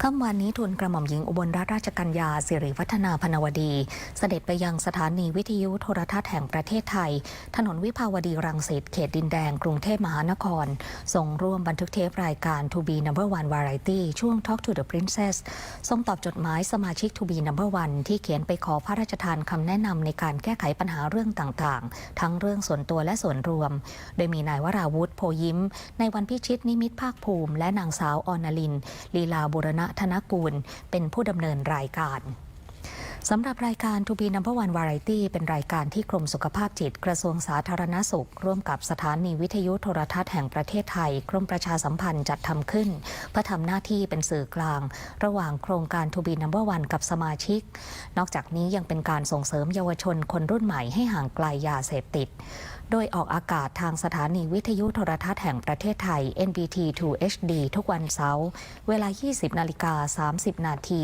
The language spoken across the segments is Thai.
ค่ำวันนี้ทุนกระหม่อมหญิงอุบลรัตนราชกัญญาสิริวัฒนาพนวดี เสด็จไปยังสถานีวิทยุโทรทัศน์แห่งประเทศไทย ถนนวิภาวดีรังสิตเขตดินแดง กรุงเทพมหานครทรงร่วมบันทึกเทปรายการ To Be Number One Variety ช่วง Talk to the Princess ทรงตอบจดหมายสมาชิก To Be Number One ที่เขียนไปขอพระราชทานคำแนะนำในการแก้ไขปัญหาเรื่องต่างๆ ทั้งเรื่องส่วนตัวและส่วนรวม โดยมีนายวราวุธโพยิ้ม ในวันพิชิตนิมิตภาคภูมิ และนางสาวออนลิน ลีลาบุรณะธนกูล เป็นผู้ดำเนินรายการ สำหรับรายการ To Be Number One Variety เป็นรายการที่กรมสุขภาพจิตกระทรวงสาธารณสุข ร่วมกับสถานีวิทยุโทรทัศน์แห่งประเทศไทยกรมประชาสัมพันธ์จัดทำขึ้น เพื่อทำหน้าที่เป็นสื่อกลาง ระหว่างโครงการ To Be Number One กับสมาชิก นอกจากนี้ยังเป็นการส่งเสริมเยาวชนคนรุ่นใหม่ให้ห่างไกลยาเสพติด โดยออกอากาศทางสถานีวิทยุโทรทัศน์แห่งประเทศไทย NBT 2 HD ทุกวันเสาร์เวลา 20 นาฬิกา 30 นาที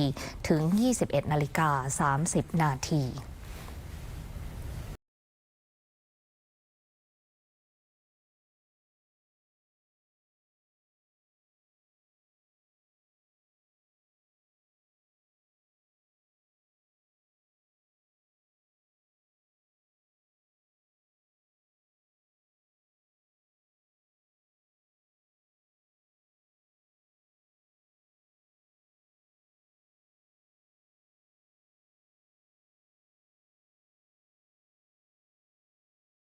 ถึง 21 นาฬิกา30 นาที